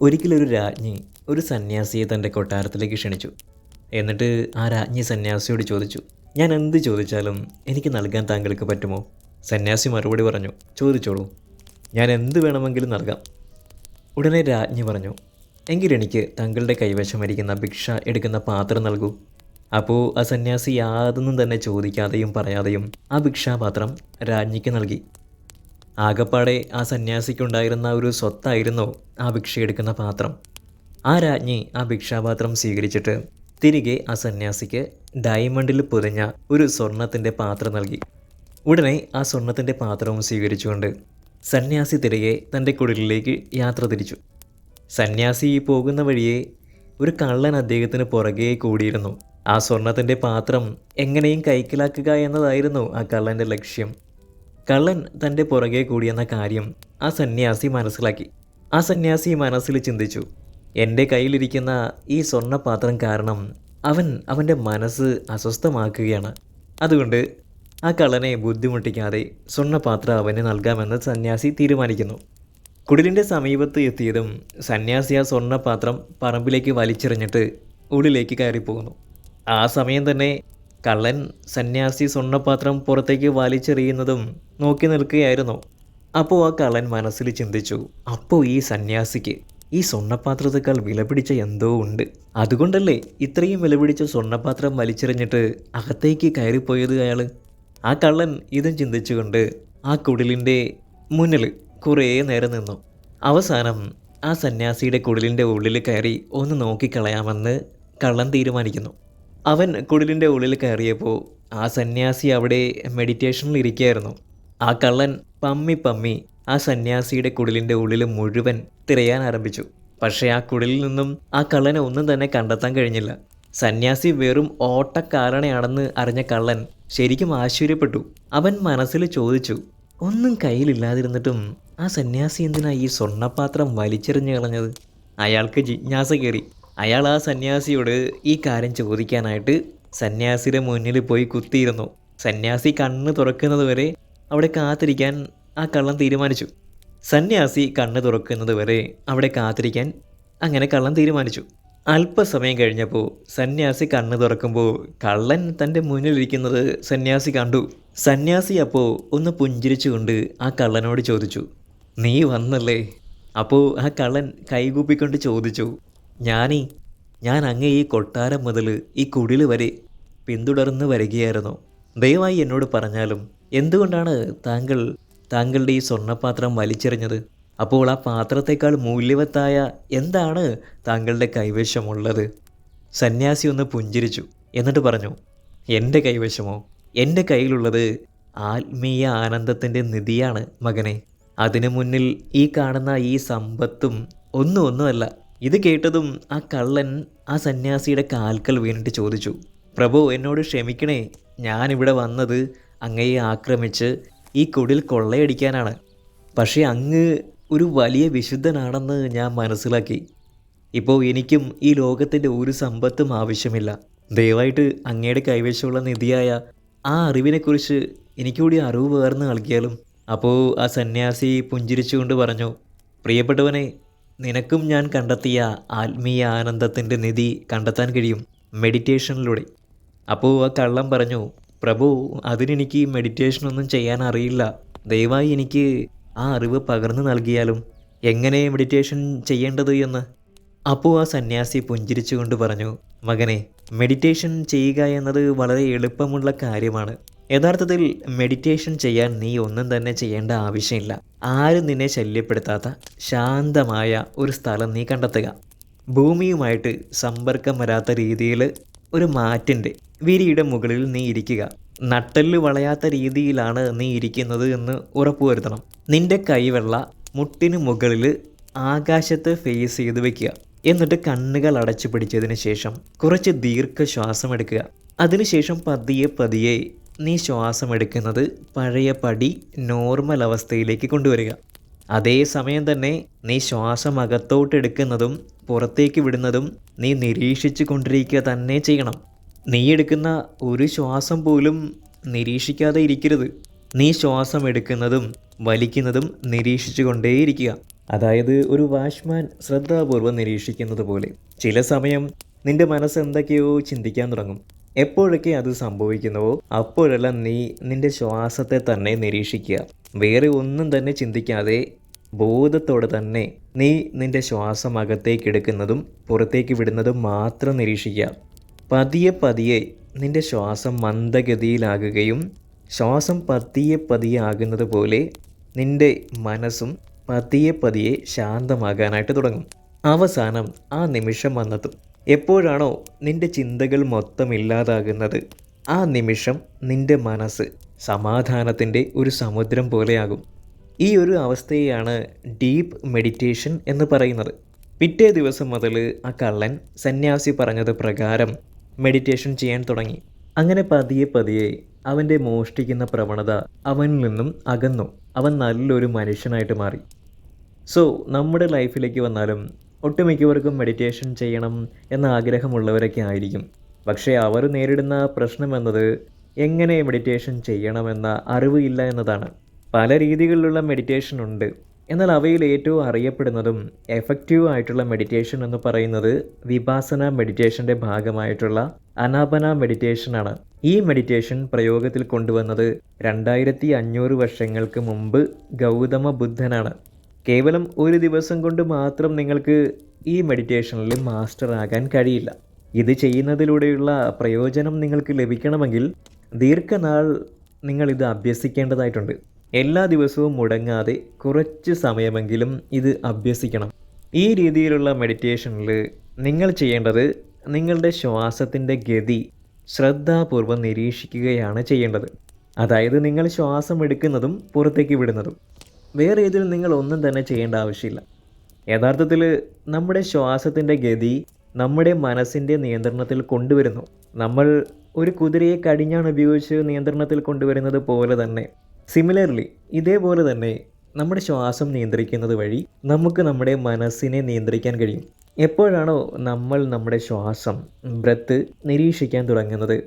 ഒരിക്കലൊരു രാജ്ഞി ഒരു സന്യാസിയെ തന്റെ കൊട്ടാരത്തിലേക്ക് ക്ഷണിച്ചു. എന്നിട്ട് ആ രാജ്ഞി സന്യാസിയോട് ചോദിച്ചു ഞാൻ എന്ത് ചോദിച്ചാലും എനിക്ക് നൽകാൻ താങ്കൾക്ക് പറ്റുമോ? സന്യാസി മറുപടി പറഞ്ഞു ചോദിച്ചോളൂ. ഞാൻ എന്ത് വേണമെങ്കിലും നൽകാം. ഉടനെ രാജ്ഞി പറഞ്ഞു എങ്കിലെനിക്ക് താങ്കളുടെ കൈവശമിരിക്കുന്ന ഭിക്ഷ എടുക്കുന്ന പാത്രം നൽകൂ. അപ്പോൾ ആ സന്യാസി യാതൊന്നും തന്നെ ചോദിക്കാതെയും പറയാതെയും ആ ഭിക്ഷാപാത്രം രാജ്ഞിക്ക് നൽകി. ആകപ്പാടെ ആ സന്യാസിക്കുണ്ടായിരുന്ന ഒരു സ്വത്തായിരുന്നു ആ ഭിക്ഷയെടുക്കുന്ന പാത്രം. ആ രാജ്ഞി ആ ഭിക്ഷാപാത്രം സ്വീകരിച്ചിട്ട് തിരികെ ആ സന്യാസിക്ക് ഡയമണ്ടിൽ പൊതിഞ്ഞ ഒരു സ്വർണത്തിന്റെ പാത്രം നൽകി. ഉടനെ ആ സ്വർണത്തിന്റെ പാത്രവും സ്വീകരിച്ചുകൊണ്ട് സന്യാസി തിരികെ തന്റെ കുടിലിലേക്ക് യാത്ര തിരിച്ചു. സന്യാസി പോകുന്ന വഴിയെ ഒരു കള്ളൻ അദ്ദേഹത്തിന് പുറകെ കൂടിയിരുന്നു. ആ സ്വർണത്തിന്റെ പാത്രം എങ്ങനെയും കൈക്കലാക്കുക എന്നതായിരുന്നു ആ കള്ളന്റെ ലക്ഷ്യം. കള്ളൻ തന്റെ പുറകെ കൂടിയെന്ന കാര്യം ആ സന്യാസി മനസ്സിലാക്കി. ആ സന്യാസി മനസ്സിൽ ചിന്തിച്ചു. എന്റെ കയ്യിലിരിക്കുന്ന ഈ സ്വർണപാത്രം കാരണം അവൻ അവന്റെ മനസ്സ് അസ്വസ്ഥമാക്കുകയാണ്. അതുകൊണ്ട് ആ കള്ളനെ ബുദ്ധിമുട്ടിക്കാതെ സ്വർണപാത്രം അവന് നൽകാമെന്ന് സന്യാസി തീരുമാനിക്കുന്നു. കുടിലിന്റെ സമീപത്ത് എത്തിയതും സന്യാസി ആ സ്വർണപാത്രം പറമ്പിലേക്ക് വലിച്ചെറിഞ്ഞിട്ട് ഉള്ളിലേക്ക് കയറിപ്പോകുന്നു. ആ സമയം തന്നെ കള്ളൻ സന്യാസി സ്വർണപാത്രം പുറത്തേക്ക് വലിച്ചെറിയുന്നതും നോക്കി നിൽക്കുകയായിരുന്നു. അപ്പോൾ ആ കള്ളൻ മനസ്സിൽ ചിന്തിച്ചു അപ്പോൾ ഈ സന്യാസിക്ക് ഈ സ്വർണപാത്രത്തെക്കാൾ വിലപിടിച്ച എന്തോ ഉണ്ട്. അതുകൊണ്ടല്ലേ ഇത്രയും വിലപിടിച്ച സ്വർണപാത്രം വലിച്ചെറിഞ്ഞിട്ട് അകത്തേക്ക് കയറിപ്പോയത് അയാൾ ആ കള്ളൻ ഇതും ചിന്തിച്ചുകൊണ്ട് ആ കുടിലിന്റെ മുന്നിൽ കുറേ നേരം നിന്നു. അവസാനം ആ സന്യാസിയുടെ കുടിലിന്റെ ഉള്ളിൽ കയറി ഒന്ന് നോക്കിക്കളയാമെന്ന് കള്ളൻ തീരുമാനിക്കുന്നു. അവൻ കുടിലിന്റെ ഉള്ളിൽ കയറിയപ്പോൾ ആ സന്യാസി അവിടെ മെഡിറ്റേഷനിൽ ഇരിക്കുകയായിരുന്നു. ആ കള്ളൻ പമ്മി പമ്മി ആ സന്യാസിയുടെ കുടിലിന്റെ ഉള്ളിൽ മുഴുവൻ തിരയാൻ ആരംഭിച്ചു. പക്ഷേ ആ കുടിലിൽ നിന്നും ആ കള്ളനെ ഒന്നും തന്നെ കണ്ടെത്താൻ കഴിഞ്ഞില്ല. സന്യാസി വെറും ഓട്ടക്കാരണയാണെന്ന് അറിഞ്ഞ കള്ളൻ ശരിക്കും ആശ്ചര്യപ്പെട്ടു. അവൻ മനസ്സിൽ ചോദിച്ചു ഒന്നും കയ്യിലില്ലാതിരുന്നിട്ടും ആ സന്യാസി എന്തിനാ ഈ സ്വർണപാത്രം വലിച്ചെറിഞ്ഞു കളഞ്ഞത്? അയാൾക്ക് ജിജ്ഞാസ കയറി അയാൾ ആ സന്യാസിയോട് ഈ കാര്യം ചോദിക്കാനായിട്ട് സന്യാസിയുടെ മുന്നിൽ പോയി കുത്തിയിരുന്നു. സന്യാസി കണ്ണ് തുറക്കുന്നത് വരെ അവിടെ കാത്തിരിക്കാൻ ആ കള്ളൻ തീരുമാനിച്ചു. സന്യാസി കണ്ണ് തുറക്കുന്നത് വരെ അവിടെ കാത്തിരിക്കാൻ അങ്ങനെ കള്ളൻ തീരുമാനിച്ചു. അല്പസമയം കഴിഞ്ഞപ്പോൾ സന്യാസി കണ്ണ് തുറക്കുമ്പോൾ കള്ളൻ തന്റെ മുന്നിലിരിക്കുന്നത് സന്യാസി കണ്ടു. സന്യാസി അപ്പോൾ ഒന്ന് പുഞ്ചിരിച്ചുകൊണ്ട് ആ കള്ളനോട് ചോദിച്ചു നീ വന്നല്ലേ? അപ്പോൾ ആ കള്ളൻ കൈകൂപ്പിക്കൊണ്ട് ചോദിച്ചു ഞാനീ ഞാൻ അങ്ങേ ഈ കൊട്ടാരം മുതൽ ഈ കുടിൽ വരെ പിന്തുടർന്ന് വരികയായിരുന്നു. ദയവായി എന്നോട് പറഞ്ഞാലും എന്തുകൊണ്ടാണ് താങ്കൾ താങ്കളുടെ ഈ സ്വർണപാത്രം വലിച്ചെറിഞ്ഞത്? അപ്പോൾ ആ പാത്രത്തേക്കാൾ മൂല്യവത്തായ എന്താണ് താങ്കളുടെ കൈവശമുള്ളത്? സന്യാസി ഒന്ന് പുഞ്ചിരിച്ചു. എന്നിട്ട് പറഞ്ഞു എന്റെ കൈവശമോ? എന്റെ കയ്യിലുള്ളത് ആത്മീയ ആനന്ദത്തിന്റെ നിധിയാണ് മകനെ. അതിനു മുന്നിൽ ഈ കാണുന്ന ഈ സമ്പത്തും ഒന്നും ഒന്നുമല്ല ഇത് കേട്ടതും ആ കള്ളൻ ആ സന്യാസിയുടെ കാൽക്കൽ വീണിട്ട് ചോദിച്ചു പ്രഭു എന്നോട് ക്ഷമിക്കണേ. ഞാനിവിടെ വന്നത് അങ്ങയെ ആക്രമിച്ച് ഈ കുടിൽ കൊള്ളയടിക്കാനാണ്. പക്ഷേ അങ്ങ് ഒരു വലിയ വിശുദ്ധനാണെന്ന് ഞാൻ മനസ്സിലാക്കി. ഇപ്പോൾ എനിക്കും ഈ ലോകത്തിന്റെ ഒരു സമ്പത്തും ആവശ്യമില്ല. ദയവായിട്ട് അങ്ങയുടെ കൈവശമുള്ള നിധിയായ ആ അറിവിനെക്കുറിച്ച് എനിക്കൂടി അറിവ് പകർന്ന് നൽകിയാലും. അപ്പോൾ ആ സന്യാസി പുഞ്ചിരിച്ചുകൊണ്ട് പറഞ്ഞു പ്രിയപ്പെട്ടവനെ നിനക്കും ഞാൻ കണ്ടെത്തിയ ആത്മീയ ആനന്ദത്തിന്റെ നിധി കണ്ടെത്താൻ കഴിയും മെഡിറ്റേഷനിലൂടെ. അപ്പോൾ ആ കള്ളം പറഞ്ഞു പ്രഭു അതിനെനിക്ക് മെഡിറ്റേഷനൊന്നും ചെയ്യാൻ അറിയില്ല. ദയവായി എനിക്ക് ആ അറിവ് പകർന്നു നൽകിയാലും എങ്ങനെ മെഡിറ്റേഷൻ ചെയ്യേണ്ടത് എന്ന്? അപ്പോൾ ആ സന്യാസി പുഞ്ചിരിച്ചുകൊണ്ട് പറഞ്ഞു മകനെ മെഡിറ്റേഷൻ ചെയ്യുക എന്നത് വളരെ എളുപ്പമുള്ള കാര്യമാണ്. യഥാർത്ഥത്തിൽ മെഡിറ്റേഷൻ ചെയ്യാൻ നീ ഒന്നും തന്നെ ചെയ്യേണ്ട ആവശ്യമില്ല. ആരും നിന്നെ ശല്യപ്പെടുത്താത്ത ശാന്തമായ ഒരു സ്ഥലം നീ കണ്ടെത്തുക. ഭൂമിയുമായിട്ട് സമ്പർക്കം വരാത്ത രീതിയിൽ ഒരു മാറ്റിന്റെ വിരിയുടെ മുകളിൽ നീ ഇരിക്കുക. നട്ടൽ വളയാത്ത രീതിയിലാണ് നീ ഇരിക്കുന്നത് എന്ന് ഉറപ്പുവരുത്തണം. നിന്റെ കൈവെള്ള മുട്ടിന് മുകളിൽ ആകാശത്ത് ഫേസ് ചെയ്ത് വെക്കുക. എന്നിട്ട് കണ്ണുകൾ അടച്ചു പിടിച്ചതിന് ശേഷം കുറച്ച് ദീർഘശ്വാസം എടുക്കുക. അതിനുശേഷം പതിയെ പതിയെ നീ ശ്വാസം എടുക്കുന്നത് പഴയ പടി നോർമൽ അവസ്ഥയിലേക്ക് കൊണ്ടുവരിക. അതേസമയം തന്നെ നീ ശ്വാസം അകത്തോട്ട് എടുക്കുന്നതും പുറത്തേക്ക് വിടുന്നതും നീ നിരീക്ഷിച്ചു കൊണ്ടിരിക്കുക തന്നെ ചെയ്യണം. നീ എടുക്കുന്ന ഒരു ശ്വാസം പോലും നിരീക്ഷിക്കാതെ ഇരിക്കരുത്. നീ ശ്വാസം എടുക്കുന്നതും വലിക്കുന്നതും നിരീക്ഷിച്ചു കൊണ്ടേയിരിക്കുക. അതായത് ഒരു വാച്ച്മാൻ ശ്രദ്ധാപൂർവം നിരീക്ഷിക്കുന്നത് പോലെ ചില സമയം നിന്റെ മനസ്സ് എന്തൊക്കെയോ ചിന്തിക്കാൻ തുടങ്ങും. എപ്പോഴൊക്കെ അത് സംഭവിക്കുന്നുവോ അപ്പോഴെല്ലാം നീ നിന്റെ ശ്വാസത്തെ തന്നെ നിരീക്ഷിക്കുക. വേറെ ഒന്നും തന്നെ ചിന്തിക്കാതെ ബോധത്തോടെ തന്നെ നീ നിന്റെ ശ്വാസം അകത്തേക്ക് എടുക്കുന്നതും പുറത്തേക്ക് വിടുന്നതും മാത്രം നിരീക്ഷിക്കുക. പതിയെ പതിയെ നിന്റെ ശ്വാസം മന്ദഗതിയിലാകുകയും ശ്വാസം പതിയെ പതിയെ ആകുന്നത് പോലെ നിന്റെ മനസ്സും പതിയെ പതിയെ ശാന്തമാകാനായിട്ട് തുടങ്ങും. അവസാനം ആ നിമിഷം വന്നെത്തും. എപ്പോഴാണോ നിന്റെ ചിന്തകൾ മൊത്തം ഇല്ലാതാകുന്നത് ആ നിമിഷം നിന്റെ മനസ്സ് സമാധാനത്തിന്റെ ഒരു സമുദ്രം പോലെയാകും. ഈ ഒരു അവസ്ഥയെയാണ് ഡീപ്പ് മെഡിറ്റേഷൻ എന്ന് പറയുന്നത്. പിറ്റേ ദിവസം മുതൽ ആ കള്ളൻ സന്യാസി പറഞ്ഞത് പ്രകാരം മെഡിറ്റേഷൻ ചെയ്യാൻ തുടങ്ങി. അങ്ങനെ പതിയെ പതിയെ അവന്റെ മോഷ്ടിക്കുന്ന പ്രവണത അവനിൽ നിന്നും അകന്നു. അവൻ നല്ലൊരു മനുഷ്യനായിട്ട് മാറി. സോ നമ്മുടെ ലൈഫിലേക്ക് വന്നാലും ഒട്ടുമിക്കവർക്കും മെഡിറ്റേഷൻ ചെയ്യണം എന്ന ആഗ്രഹമുള്ളവരൊക്കെ ആയിരിക്കും. പക്ഷേ അവർ നേരിടുന്ന പ്രശ്നം എന്നത് എങ്ങനെ മെഡിറ്റേഷൻ ചെയ്യണമെന്ന അറിവ് ഇല്ല എന്നതാണ്. പല രീതികളിലുള്ള മെഡിറ്റേഷൻ ഉണ്ട്. എന്നാൽ അവയിൽ ഏറ്റവും അറിയപ്പെടുന്നതും എഫക്റ്റീവ് ആയിട്ടുള്ള മെഡിറ്റേഷൻ എന്ന് പറയുന്നത് വിപാസന മെഡിറ്റേഷന്റെ ഭാഗമായിട്ടുള്ള അനാപന മെഡിറ്റേഷനാണ് ഈ മെഡിറ്റേഷൻ പ്രയോഗത്തിൽ കൊണ്ടുവന്നത് രണ്ടായിരത്തി അഞ്ഞൂറ് വർഷങ്ങൾക്ക് മുമ്പ് ഗൗതമ ബുദ്ധനാണ്. കേവലം ഒരു ദിവസം കൊണ്ട് മാത്രം നിങ്ങൾക്ക് ഈ മെഡിറ്റേഷനിൽ മാസ്റ്റർ ആകാൻ കഴിയില്ല. ഇത് ചെയ്യുന്നതിലൂടെയുള്ള പ്രയോജനം നിങ്ങൾക്ക് ലഭിക്കണമെങ്കിൽ ദീർഘനാൾ നിങ്ങൾ ഇത് അഭ്യസിക്കേണ്ടതായിട്ടുണ്ട്. എല്ലാ ദിവസവും മുടങ്ങാതെ കുറച്ച് സമയമെങ്കിലും ഇത് അഭ്യസിക്കണം. ഈ രീതിയിലുള്ള മെഡിറ്റേഷനിൽ നിങ്ങൾ ചെയ്യേണ്ടത് നിങ്ങളുടെ ശ്വാസത്തിന്റെ ഗതി ശ്രദ്ധാപൂർവം നിരീക്ഷിക്കുകയാണ് ചെയ്യേണ്ടത്. അതായത് നിങ്ങൾ ശ്വാസം എടുക്കുന്നതും പുറത്തേക്ക് വിടുന്നതും. വേറെ ഇതിൽ നിങ്ങൾ ഒന്നും തന്നെ ചെയ്യേണ്ട ആവശ്യമില്ല. യഥാർത്ഥത്തിൽ നമ്മുടെ ശ്വാസത്തിന്റെ ഗതി നമ്മുടെ മനസ്സിന്റെ നിയന്ത്രണത്തിൽ കൊണ്ടുവരുന്നു. നമ്മൾ ഒരു കുതിരയെ കടിഞ്ഞാണ് ഉപയോഗിച്ച് നിയന്ത്രണത്തിൽ കൊണ്ടുവരുന്നത് പോലെ തന്നെ. സിമിലർലി ഇതേപോലെ തന്നെ നമ്മുടെ ശ്വാസം നിയന്ത്രിക്കുന്നത് വഴി നമുക്ക് നമ്മുടെ മനസ്സിനെ നിയന്ത്രിക്കാൻ കഴിയും. എപ്പോഴാണോ നമ്മൾ നമ്മുടെ ശ്വാസം ബ്രത്ത് നിരീക്ഷിക്കാൻ തുടങ്ങുന്നത്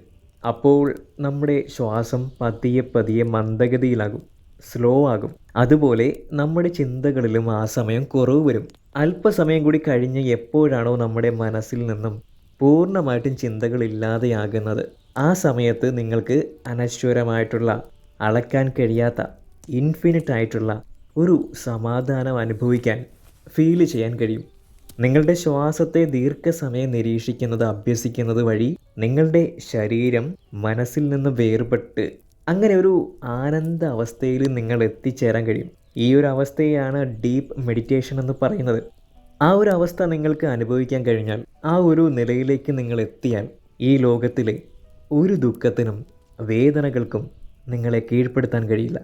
അപ്പോൾ നമ്മുടെ ശ്വാസം പതിയെ പതിയെ മന്ദഗതിയിലാകും. സ്ലോ ആകും അതുപോലെ നമ്മുടെ ചിന്തകളിലും ആ സമയം കുറവ് വരും. അല്പസമയം കൂടി കഴിഞ്ഞ് എപ്പോഴാണോ നമ്മുടെ മനസ്സിൽ നിന്നും പൂർണമായിട്ടും ചിന്തകളില്ലാതെയാകുന്നത്. ആ സമയത്ത് നിങ്ങൾക്ക് അനശ്വരമായിട്ടുള്ള അളക്കാൻ കഴിയാത്ത ഇൻഫിനിറ്റ് ആയിട്ടുള്ള ഒരു സമാധാനം അനുഭവിക്കാൻ ഫീൽ ചെയ്യാൻ കഴിയും. നിങ്ങളുടെ ശ്വാസത്തെ ദീർഘസമയം നിരീക്ഷിക്കുന്നത് അഭ്യസിക്കുന്നത് വഴി നിങ്ങളുടെ ശരീരം മനസ്സിൽ നിന്ന് വേർപെട്ട് അങ്ങനെ ഒരു ആനന്ദ അവസ്ഥയിൽ നിങ്ങൾ എത്തിച്ചേരാൻ കഴിയും. ഈ ഒരു അവസ്ഥയാണ് ഡീപ്പ് മെഡിറ്റേഷൻ എന്ന് പറയുന്നത്. ആ ഒരു അവസ്ഥ നിങ്ങൾക്ക് അനുഭവിക്കാൻ കഴിഞ്ഞാൽ ആ ഒരു നിലയിലേക്ക് നിങ്ങൾ എത്തിയാൽ ഈ ലോകത്തിലെ ഒരു ദുഃഖത്തിനും വേദനകൾക്കും നിങ്ങളെ കീഴ്പ്പെടുത്താൻ കഴിയില്ല.